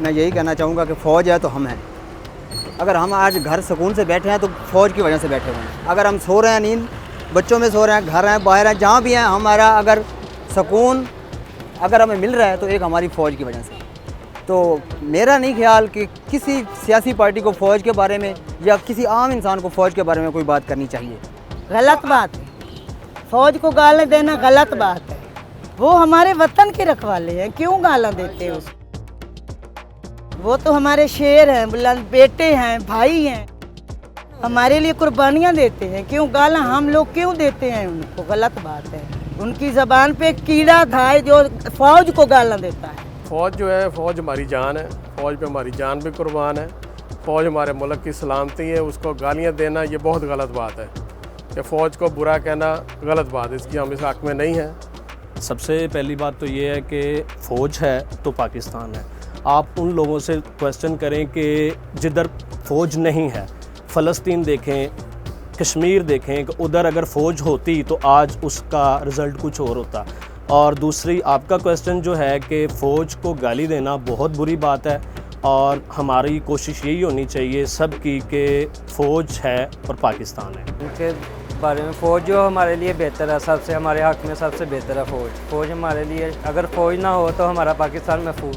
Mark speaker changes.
Speaker 1: मैं यही कहना चाहूँगा कि फ़ौज है तो हम हैं। अगर हम आज घर सुकून से बैठे हैं तो फ़ौज की वजह से बैठे हुए हैं। अगर हम सो रहे हैं नींद, बच्चों में सो रहे हैं, घर हैं, बाहर हैं, जहाँ भी हैं, हमारा अगर सुकून अगर हमें मिल रहा है तो एक हमारी फ़ौज की वजह से। तो मेरा नहीं ख्याल कि किसी सियासी पार्टी को फ़ौज के बारे में या किसी आम इंसान को फ़ौज के बारे में कोई बात करनी चाहिए।
Speaker 2: गलत बात है। फौज को गालें देना गलत बात है। वो हमारे वतन के रखवाले हैं। क्यों गाला देते हैं? उसको वो तो हमारे शेर हैं बुलंद बेटे हैं भाई हैं। हमारे लिए कुर्बानियाँ देते हैं। क्यों गाला हम लोग क्यों देते हैं? उनको गलत बात है। उनकी ज़बान पे कीड़ा था जो फौज को गाला देता है।
Speaker 3: फ़ौज जो है फ़ौज हमारी जान है। फ़ौज पे हमारी जान भी कुर्बान है। फ़ौज हमारे मुल्क की सलामती है उसको गालियाँ देना ये बहुत गलत बात है। कि फ़ौज को बुरा कहना गलत बात है इसकी हम इस हक में नहीं है।
Speaker 4: सबसे पहली बात तो ये है कि फ़ौज है तो पाकिस्तान है। आप उन लोगों से क्वेश्चन करें कि जिधर फ़ौज नहीं है, फ़लस्तीन देखें, कश्मीर देखें कि उधर अगर फ़ौज होती तो आज उसका रिज़ल्ट कुछ और होता। और दूसरी, आपका क्वेश्चन जो है कि फ़ौज को गाली देना बहुत बुरी बात है और हमारी कोशिश यही होनी चाहिए सब की कि फ़ौज है और पाकिस्तान है।
Speaker 5: उनके बारे में फ़ौज जो हमारे लिए बेहतर है, सबसे हमारे हक में सबसे बेहतर है फ़ौज। फ़ौज हमारे लिए, अगर फ़ौज ना हो तो हमारा पाकिस्तान महफूज